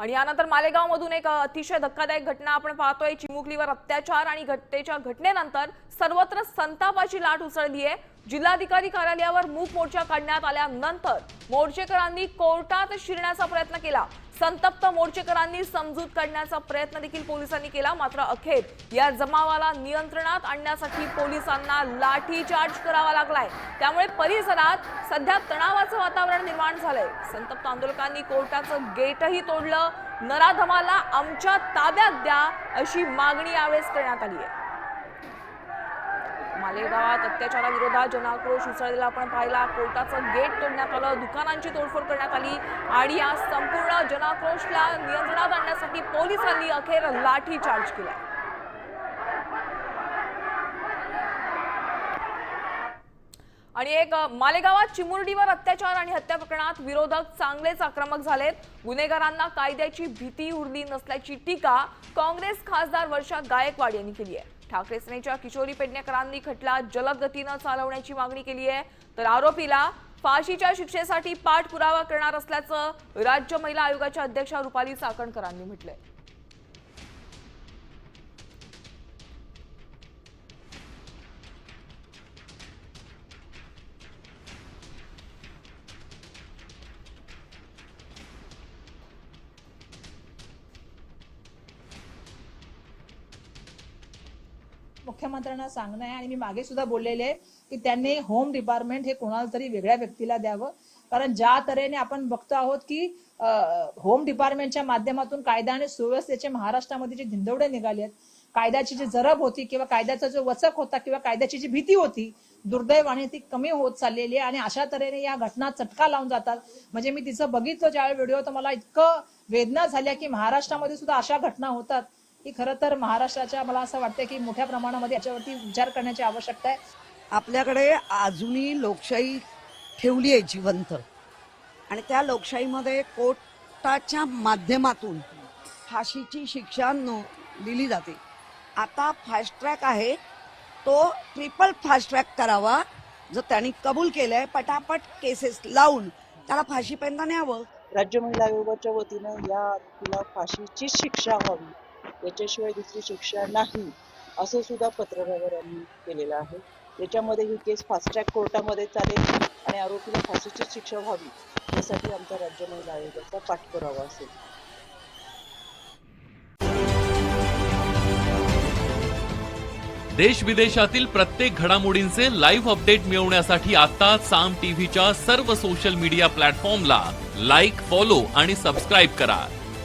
आणि यानंतर मालेगावमधून एक अतिशय धक्कादायक घटना आपण पाहतोय. चिमुकलीवर अत्याचार आणि घटनेच्या घटनेनंतर सर्वत्र संतापाची लाट उसळली आहे जिल्हाधिकारी कार्यालयावर मूक मोर्चा काढण्यात आल्यानंतर मोर्चेकरांनी कोर्टात शिरण्याचा प्रयत्न केला. संतप्त मोर्चेकरांनी समजूत काढण्याचा प्रयत्न देखील पोलिसांनी केला. मात्र अखेर या जमावाला नियंत्रणात आणण्यासाठी पोलिसांना लाठीचार्ज करावा लागलाय. त्यामुळे परिसरात सध्या तणावाचं वातावरण निर्माण झालंय. संतप्त आंदोलकांनी कोर्टाचं गेटही तोडलं. नराधमाला आमच्या ताब्यात द्या अशी मागणी यावेळेस करण्यात आली आहे मालेगावात अत्याचाराविरोधात जनाक्रोश उसळलेला आपण पाहिला. कोर्टाचं गेट तोडण्यात आलं. दुकानांची तोडफोड करण्यात आली. आणि या संपूर्ण जनाक्रोशला नियंत्रणात आणण्यासाठी पोलिसांनी अखेर लाठी चार्ज केला. आणि एक मालेगावात चिमुरडीवर अत्याचार आणि हत्या प्रकरणात विरोधक चांगलेच आक्रमक झालेत. गुन्हेगारांना कायद्याची भीती उरली नसल्याची टीका काँग्रेस खासदार वर्षा गायकवाड यांनी केली आहे. ठाकरे सेनेच्या किशोरी पेडणेकरांनी खटला जलद गतीनं चालवण्याची मागणी केली आहे तर आरोपीला फाशीच्या शिक्षेसाठी पाठपुरावा करणार असल्याचं राज्य महिला आयोगाच्या अध्यक्षा रुपाली चाकणकरांनी म्हटलंय. मुख्यमंत्र्यांना सांगणं आहे आणि मी मागे सुद्धा बोललेले आहे की त्यांनी होम डिपार्टमेंट हे कोणाला तरी वेगळ्या व्यक्तीला द्यावं. कारण ज्या तऱ्हेने आपण बघतो आहोत की होम डिपार्टमेंटच्या माध्यमातून कायदा आणि सुव्यवस्थेचे महाराष्ट्रामध्ये जे धिंदवडे निघाले आहेत कायद्याची जी जरब होती किंवा कायद्याचा जो वचक होता किंवा कायद्याची जी भीती होती दुर्दैवाने ती कमी होत चाललेली आहे आणि अशा तऱ्हेने या घटना चटका लावून जातात. म्हणजे मी तिचं बघितलं ज्यावेळी व्हिडिओ तर मला इतकं वेदना झाल्या की महाराष्ट्रामध्ये सुद्धा अशा घटना होतात. की खरं तर महाराष्ट्राच्या मला असं वाटतं की मोठ्या प्रमाणामध्ये याच्यावरती विचार करण्याची आवश्यकता आहे. आपल्याकडे अजूनही लोकशाही ठेवली आहे जिवंत. आणि त्या लोकशाहीमध्ये कोर्टाच्या माध्यमातून फाशीची शिक्षा नो दिली जाते. आता फास्ट ट्रॅक आहे. तो ट्रिपल फास्ट ट्रॅक करावा जो त्यांनी कबूल केलंय. पटापट केसेस लावून त्याला फाशीपर्यंत न्यावं. राज्य महिला आयोगाच्या वतीनं या तिला फाशीची शिक्षा व्हावी. याच्याशिवाय दुसरी शिक्षा नाही असं सुद्धा पत्रव्यवहारांनी केलेलं आहे. याच्यामध्ये ही केस फास्ट ट्रॅक कोर्टामध्ये चालेल आणि आरोपीला फाशीची शिक्षा व्हावी यासाठी आमचा राज्य महिला आयोगाचा पाठपुरावा असेल. देश विदेशातील प्रत्येक घडामोडींचे लाईव्ह अपडेट मिळवण्यासाठी आता साम टीव्हीच्या सर्व सोशल मीडिया प्लॅटफॉर्मला लाईक फॉलो आणि सबस्क्राईब करा.